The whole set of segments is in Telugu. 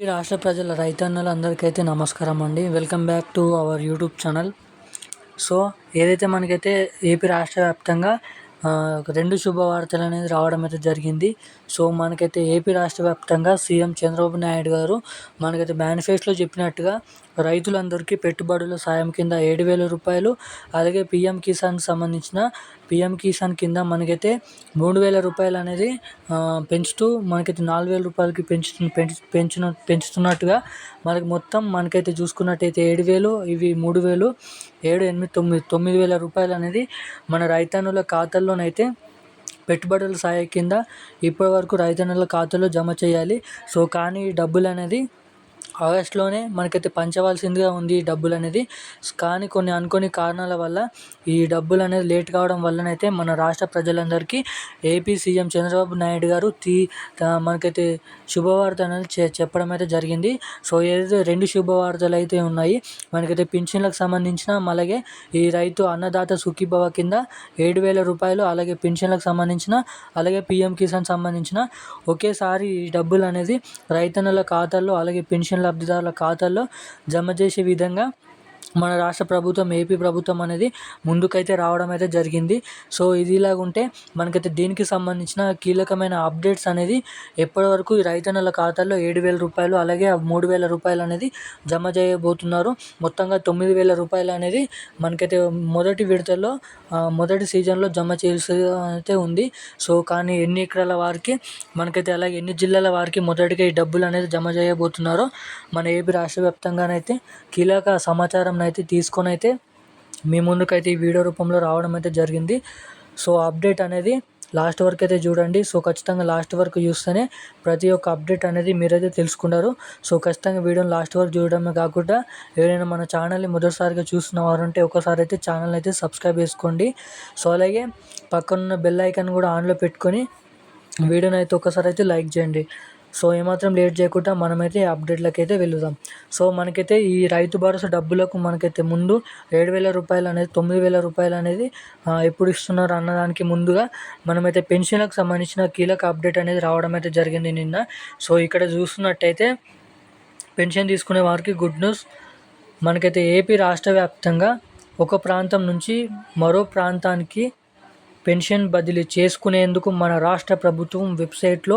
ఈ రాష్ట్ర ప్రజల రైతన్నలు అందరికైతే నమస్కారం అండి. Welcome back to our YouTube channel so ఏదైతే మనకైతే ఏపీ రాష్ట్ర వ్యాప్తంగా రెండు శుభవార్తలు అనేది రావడం అయితే జరిగింది. సో మనకైతే ఏపీ రాష్ట్ర వ్యాప్తంగా సీఎం చంద్రబాబు నాయుడు గారు మనకైతే మేనిఫెస్టోలో చెప్పినట్టుగా రైతులందరికీ పెట్టుబడుల సాయం కింద ఏడు వేల రూపాయలు అలాగే పిఎం కిసాన్కి సంబంధించిన పిఎం కిసాన్ కింద మనకైతే మూడు వేల రూపాయలు అనేది పెంచుతూ మనకైతే నాలుగు వేల రూపాయలకి పెంచు పెంచు పెంచిన పెంచుతున్నట్టుగా మనకి మొత్తం మనకైతే చూసుకున్నట్టయితే ఏడు వేలు ఇవి మూడు వేలు ఏడు ఎనిమిది తొమ్మిది తొమ్మిది వేల రూపాయలు అనేది మన రైతన్నుల ఖాతాల్లోనైతే పెట్టుబడుల సాయం కింద ఇప్పటి వరకు రైతన్నుల ఖాతాలో జమ చేయాలి. సో కానీ డబ్బులు అనేది ఆగస్టులోనే మనకైతే పంచవలసిందిగా ఉంది ఈ డబ్బులు అనేది. కానీ కొన్ని అనుకోని కారణాల వల్ల ఈ డబ్బులు అనేది లేట్ కావడం వల్లనైతే మన రాష్ట్ర ప్రజలందరికీ ఏపీ సీఎం చంద్రబాబు నాయుడు గారు తీ మనకైతే శుభవార్త అనేది చె చెప్పడం అయితే జరిగింది. సో ఏదైతే రెండు శుభవార్తలు అయితే ఉన్నాయి మనకైతే పింఛన్లకు సంబంధించిన అలాగే ఈ రైతు అన్నదాత సుఖీభవ కింద ఏడు వేల రూపాయలు అలాగే పింఛన్లకు సంబంధించిన అలాగే పిఎం కిసాన్ సంబంధించిన ఒకేసారి ఈ డబ్బులు అనేది రైతన్నుల ఖాతాల్లో అలాగే పెన్షన్ లబ్ధిదారుల ఖాతాల్లో జమ చేసే విధంగా మన రాష్ట్ర ప్రభుత్వం ఏపీ ప్రభుత్వం అనేది ముందుకైతే రావడం అయితే జరిగింది. సో ఇది ఇలాగుంటే మనకైతే దీనికి సంబంధించిన కీలకమైన అప్డేట్స్ అనేది ఎప్పటి వరకు రైతన్నల ఖాతాల్లో ఏడు వేల రూపాయలు అలాగే మూడు వేల రూపాయలు అనేది జమ చేయబోతున్నారు. మొత్తంగా తొమ్మిది వేల రూపాయలు అనేది మనకైతే మొదటి విడతలో మొదటి సీజన్లో జమ చేసి అయితే ఉంది. సో కానీ ఎన్ని ఎకరాల వారికి మనకైతే అలాగే ఎన్ని జిల్లాల వారికి మొదటిగా ఈ డబ్బులు అనేది జమ చేయబోతున్నారో మన ఏపీ రాష్ట్ర వ్యాప్తంగానైతే కీలక సమాచారం అయితే తీసుకొని అయితే మీ ముందుకైతే ఈ వీడియో రూపంలో రావడం అయితే జరిగింది. సో అప్డేట్ అనేది లాస్ట్ వరకు అయితే చూడండి. సో ఖచ్చితంగా లాస్ట్ వరకు చూస్తేనే ప్రతి ఒక్క అప్డేట్ అనేది మీరైతే తెలుసుకున్నారు సో ఖచ్చితంగా వీడియోని లాస్ట్ వరకు చూడడమే కాకుండా ఎవరైనా మన ఛానల్ని మొదటిసారిగా చూస్తున్న వారు ఉంటే ఒకసారి అయితే ఛానల్ అయితే సబ్స్క్రైబ్ చేసుకోండి. సో అలాగే పక్కనున్న బెల్ ఐకాన్ కూడా ఆన్లో పెట్టుకొని వీడియోని అయితే ఒకసారి అయితే లైక్ చేయండి. సో ఏమాత్రం లేట్ చేయకుండా మనమైతే అప్డేట్లకి అయితే వెళ్దాం సో మనకైతే ఈ రైతు భరోసా డబ్బులకు మనకైతే ముందు ఏడు వేల రూపాయలు అనేది తొమ్మిది వేల రూపాయలు అనేది ఎప్పుడు ఇస్తున్నారు అన్నదానికి ముందుగా మనమైతే పెన్షన్లకు సంబంధించిన కీలక అప్డేట్ అనేది రావడం అయితే జరిగింది నిన్న. సో ఇక్కడ చూస్తున్నట్టయితే పెన్షన్ తీసుకునే వారికి గుడ్ న్యూస్. మనకైతే ఏపీ రాష్ట్ర వ్యాప్తంగా ఒక ప్రాంతం నుంచి మరో ప్రాంతానికి పెన్షన్ బదిలీ చేసుకునేందుకు మన రాష్ట్ర ప్రభుత్వం వెబ్సైట్లో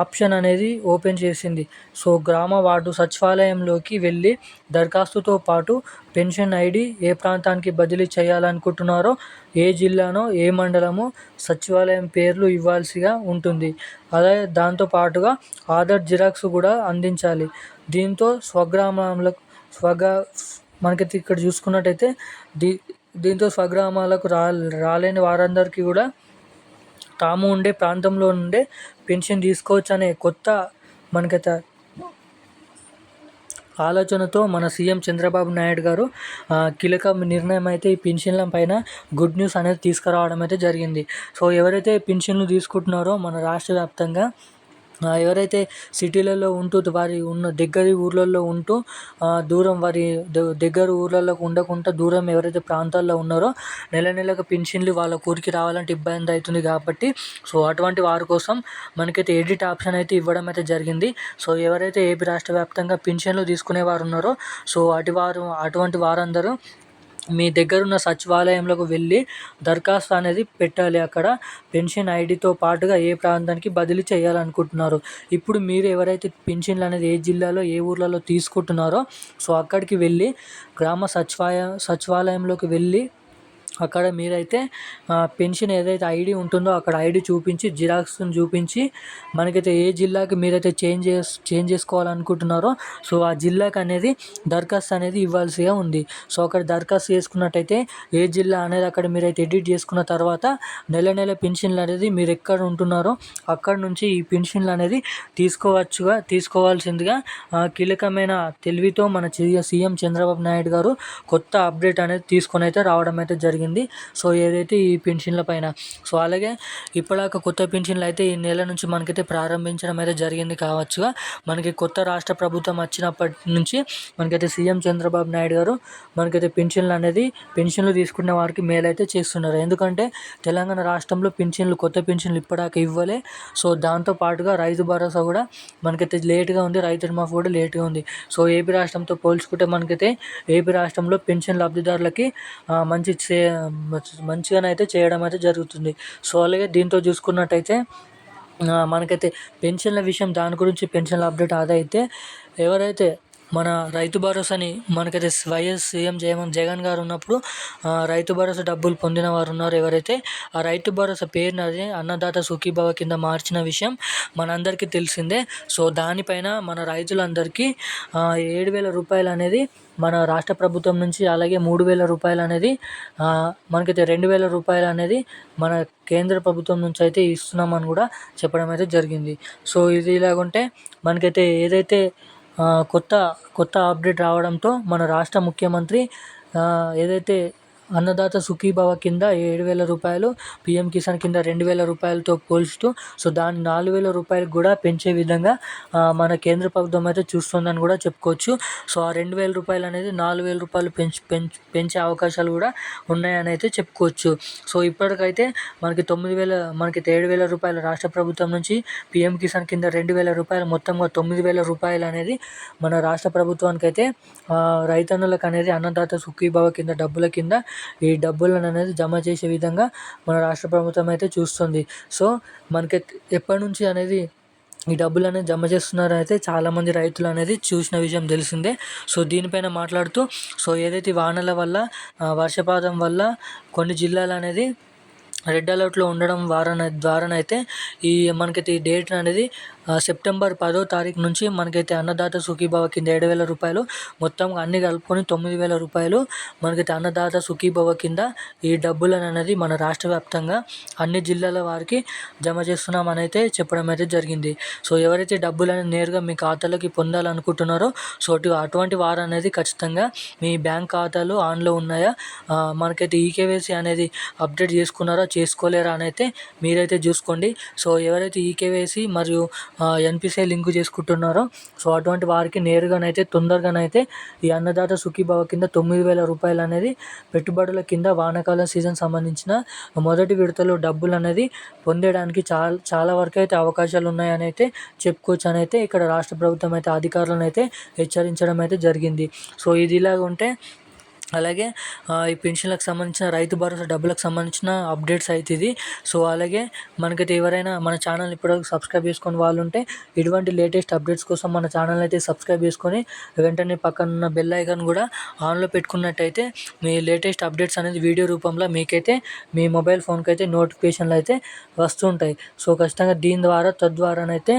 ఆప్షన్ అనేది ఓపెన్ చేసింది. సో గ్రామ వార్డు సచివాలయంలోకి వెళ్ళి దరఖాస్తుతో పాటు పెన్షన్ ఐడి ఏ ప్రాంతానికి బదిలీ చేయాలనుకుంటున్నారో ఏ జిల్లానో ఏ మండలమో సచివాలయం పేర్లు ఇవ్వాల్సిగా ఉంటుంది. అదే దాంతో పాటుగా ఆధార్ జిరాక్స్ కూడా అందించాలి. దీంతో స్వగ్రామాలకు స్వగా మనకైతే ఇక్కడ చూసుకున్నట్టయితే దీ దీంతో స్వగ్రామాలకు రా రాలేని వారందరికీ కూడా తాము ఉండే ప్రాంతంలో నుండే పెన్షన్ తీసుకోవచ్చు అనే కొత్త మనకైతే ఆలోచనతో మన సీఎం చంద్రబాబు నాయుడు గారు కీలక నిర్ణయం అయితే ఈ పెన్షన్ల పైన గుడ్ న్యూస్ అనేది తీసుకురావడం అయితే జరిగింది. సో ఎవరైతే పెన్షన్లు తీసుకుంటున్నారో మన రాష్ట్ర వ్యాప్తంగా ఎవరైతే సిటీలలో ఉంటూ వారి ఉన్న దగ్గరి ఊర్లలో ఉంటూ దూరం వారి ద- దగ్గర ఊర్లలో ఉండకుండా దూరం ఎవరైతే ప్రాంతాల్లో ఉన్నారో నెల నెలకు పెన్షన్లు వాళ్ళ ఊరికి రావాలంటే ఇబ్బంది అవుతుంది కాబట్టి సో అటువంటి వారి కోసం మనకైతే ఎడిట్ ఆప్షన్ అయితే ఇవ్వడం అయితే జరిగింది. సో ఎవరైతే ఏపీ రాష్ట్ర వ్యాప్తంగా పెన్షన్లు తీసుకునే వారు ఉన్నారో సో అటు వారు అటువంటి వారందరూ మీ దగ్గర ఉన్న సచివాలయంలోకి వెళ్ళి దరఖాస్తు అనేది పెట్టాలి. అక్కడ పెన్షన్ ఐడితో పాటుగా ఏ ప్రాంతానికి బదిలీ చేయాలనుకుంటున్నారు? ఇప్పుడు మీరు ఎవరైతే పెన్షన్లు అనేది ఏ జిల్లాలో ఏ ఊర్లలో తీసుకుంటున్నారో సో అక్కడికి వెళ్ళి గ్రామ సచివాలయం సచివాలయంలోకి వెళ్ళి అక్కడ మీరైతే పెన్షన్ ఏదైతే ఐడి ఉంటుందో అక్కడ ఐడి చూపించి జిరాక్స్ని చూపించి మనకైతే ఏ జిల్లాకి మీరైతే చేంజ్ చేస్ చేంజ్ చేసుకోవాలనుకుంటున్నారో సో ఆ జిల్లాకి అనేది దరఖాస్తు అనేది ఇవ్వాల్సిగా ఉంది. సో అక్కడ దరఖాస్తు చేసుకున్నట్టయితే ఏ జిల్లా అనేది అక్కడ మీరైతే ఎడిట్ చేసుకున్న తర్వాత నెల నెల పెన్షన్లు అనేది మీరు ఎక్కడ ఉంటున్నారో అక్కడ నుంచి ఈ పెన్షన్లు అనేది తీసుకోవచ్చుగా తీసుకోవాల్సిందిగా కీలకమైన తెలివితో మన సీఎం చంద్రబాబు నాయుడు గారు కొత్త అప్డేట్ అనేది తీసుకొని అయితే రావడం అయితే జరిగింది. జరిగింది. సో ఏదైతే ఈ పెన్షన్ల పైన సో అలాగే ఇప్పటిదాకా కొత్త పెన్షన్లు అయితే ఈ నెల నుంచి మనకైతే ప్రారంభించడం అయితే జరిగింది కావచ్చుగా. మనకి కొత్త రాష్ట్ర ప్రభుత్వం వచ్చినప్పటి నుంచి మనకైతే సీఎం చంద్రబాబు నాయుడు గారు మనకైతే పెన్షన్లు అనేది పెన్షన్లు తీసుకున్న వారికి మేలైతే చేస్తున్నారు. ఎందుకంటే తెలంగాణ రాష్ట్రంలో పెన్షన్లు కొత్త పెన్షన్లు ఇప్పటిదాకా ఇవ్వలే. సో దాంతో పాటుగా రైతు భరోసా కూడా మనకైతే లేట్గా ఉంది. రైతు రుణమాఫీ కూడా లేట్గా ఉంది. సో ఏపీ రాష్ట్రంతో పోల్చుకుంటే మనకైతే ఏపీ రాష్ట్రంలో పెన్షన్ లబ్ధిదారులకి మంచి చే మంచిగానైతే చేయడం అయితే జరుగుతుంది. సో అలాగే దీంతో చూసుకున్నట్టయితే మనకైతే పెన్షన్ల విషయం దాని గురించి పెన్షన్ల అప్డేట్ అదైతే ఎవరైతే మన రైతు భరోసాని మనకైతే వైఎస్ సీఎం జగన్ జగన్ గారు ఉన్నప్పుడు రైతు భరోసా డబ్బులు పొందిన వారు ఉన్నారు ఎవరైతే ఆ రైతు భరోసా పేరుని అదే అన్నదాత సుఖీభవ కింద మార్చిన విషయం మనందరికీ తెలిసిందే. సో దానిపైన మన రైతులందరికీ ఏడు వేల రూపాయలు అనేది మన రాష్ట్ర ప్రభుత్వం నుంచి అలాగే మూడు వేల రూపాయలు అనేది మనకైతే రెండు వేల రూపాయలు అనేది మన కేంద్ర ప్రభుత్వం నుంచి అయితే ఇస్తున్నామని కూడా చెప్పడం అయితే జరిగింది. సో ఇది ఇలాగుంటే మనకైతే ఏదైతే కొత్త కొత్త అప్డేట్ రావడంతో మన రాష్ట్ర ముఖ్యమంత్రి ఏదైతే అన్నదాత సుఖీభవ కింద ఏడు వేల రూపాయలు పిఎం కిసాన్ కింద రెండు వేల రూపాయలతో పోల్చుతూ సో దాన్ని నాలుగు వేల రూపాయలకు కూడా పెంచే విధంగా మన కేంద్ర ప్రభుత్వం అయితే చూస్తుందని కూడా చెప్పుకోవచ్చు. సో ఆ రెండు వేల రూపాయలు అనేది నాలుగు వేల రూపాయలు పెంచి పెంచి పెంచే అవకాశాలు కూడా ఉన్నాయని అయితే చెప్పుకోవచ్చు. సో ఇప్పటికైతే మనకి తొమ్మిది వేల మనకి ఏడు వేల రూపాయలు రాష్ట్ర ప్రభుత్వం నుంచి పిఎం కిసాన్ కింద రెండు వేల రూపాయలు మొత్తంగా తొమ్మిది వేల రూపాయలు అనేది మన రాష్ట్ర ప్రభుత్వానికి అయితే రైతన్నులకు అనేది అన్నదాత సుఖీభావ కింద డబ్బుల కింద ఈ డబ్బులను అనేది జమ చేసే విధంగా మన రాష్ట్ర ప్రభుత్వం అయితే చూస్తుంది. సో మనకి ఎప్పటి నుంచి అనేది ఈ డబ్బులు అనేది జమ చేస్తున్నారు అయితే చాలామంది రైతులు అనేది చూసిన విషయం తెలిసిందే. సో దీనిపైన మాట్లాడుతూ సో ఏదైతే వానల వల్ల వర్షపాతం వల్ల కొన్ని జిల్లాలు అనేది రెడ్ అలర్ట్లో ఉండడం వారన ద్వారానైతే ఈ మనకైతే ఈ డేట్ అనేది సెప్టెంబర్ పదో తారీఖు నుంచి మనకైతే అన్నదాత సుఖీభవ కింద ఏడు వేల రూపాయలు మొత్తం అన్ని కలుపుకొని తొమ్మిది వేల రూపాయలు మనకైతే అన్నదాత సుఖీభవ కింద ఈ డబ్బులను అనేది మన రాష్ట్ర వ్యాప్తంగా అన్ని జిల్లాల వారికి జమ చేస్తున్నామని అయితే చెప్పడం అయితే జరిగింది. సో ఎవరైతే డబ్బులను నేరుగా మీ ఖాతాలోకి పొందాలనుకుంటున్నారో సో అటువంటి వారు అనేది ఖచ్చితంగా మీ బ్యాంక్ ఖాతాలు ఆన్లో ఉన్నాయా మనకైతే ఈకేవైసీ అనేది అప్డేట్ చేసుకున్నారో చేసుకోలేరా అని అయితే మీరైతే చూసుకోండి. సో ఎవరైతే ఈకేవైసీ మరియు ఎన్పిసిఐ లింక్ చేసుకుంటున్నారో. సో అటువంటి వారికి నేరుగానైతే తొందరగానైతే ఈ అన్నదాత సుఖీభావ కింద తొమ్మిది వేల రూపాయలు అనేది పెట్టుబడుల కింద వానాకాలం సీజన్ సంబంధించిన మొదటి విడతలో డబ్బులు అనేది పొందడానికి చాలా చాలా వరకు అయితే అవకాశాలు ఉన్నాయని అయితే చెప్పుకోవచ్చు అని అయితే ఇక్కడ రాష్ట్ర ప్రభుత్వం అయితే అధికారులను అయితే హెచ్చరించడం అయితే జరిగింది. సో ఇది ఇలాగ ఉంటే అలాగే ఈ పెన్షన్లకు సంబంధించిన రైతు భరోసా డబ్బులకు సంబంధించిన అప్డేట్స్ అయితే ఇది సో అలాగే మనకైతే ఎవరైనా మన ఛానల్ ఇప్పటివరకు సబ్స్క్రైబ్ చేసుకొని వాళ్ళు ఉంటే ఇటువంటి లేటెస్ట్ అప్డేట్స్ కోసం మన ఛానల్ అయితే సబ్స్క్రైబ్ చేసుకొని వెంటనే పక్కన ఉన్న బెల్ ఐకాన్ కూడా ఆన్లో పెట్టుకున్నట్టయితే మీ లేటెస్ట్ అప్డేట్స్ అనేది వీడియో రూపంలో మీకైతే మీ మొబైల్ ఫోన్కి అయితే నోటిఫికేషన్లు అయితే వస్తుంటాయి. సో ఖచ్చితంగా దీని ద్వారా తద్వారానైతే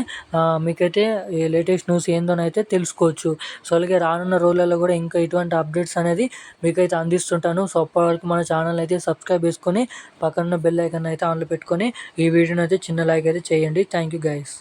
మీకైతే ఈ లేటెస్ట్ న్యూస్ ఏందోనైతే తెలుసుకోవచ్చు. సో అలాగే రానున్న రోజులలో కూడా ఇంకా ఇటువంటి అప్డేట్స్ అనేది మీకైతే అందిస్తుంటాను. సో అప్పటివరకు మన ఛానల్ అయితే సబ్స్క్రైబ్ చేసుకొని పక్కన బెల్ ఐకన్ అయితే ఆన్లో పెట్టుకొని ఈ వీడియోని అయితే చిన్న లైక్ అయితే చేయండి. Thank you guys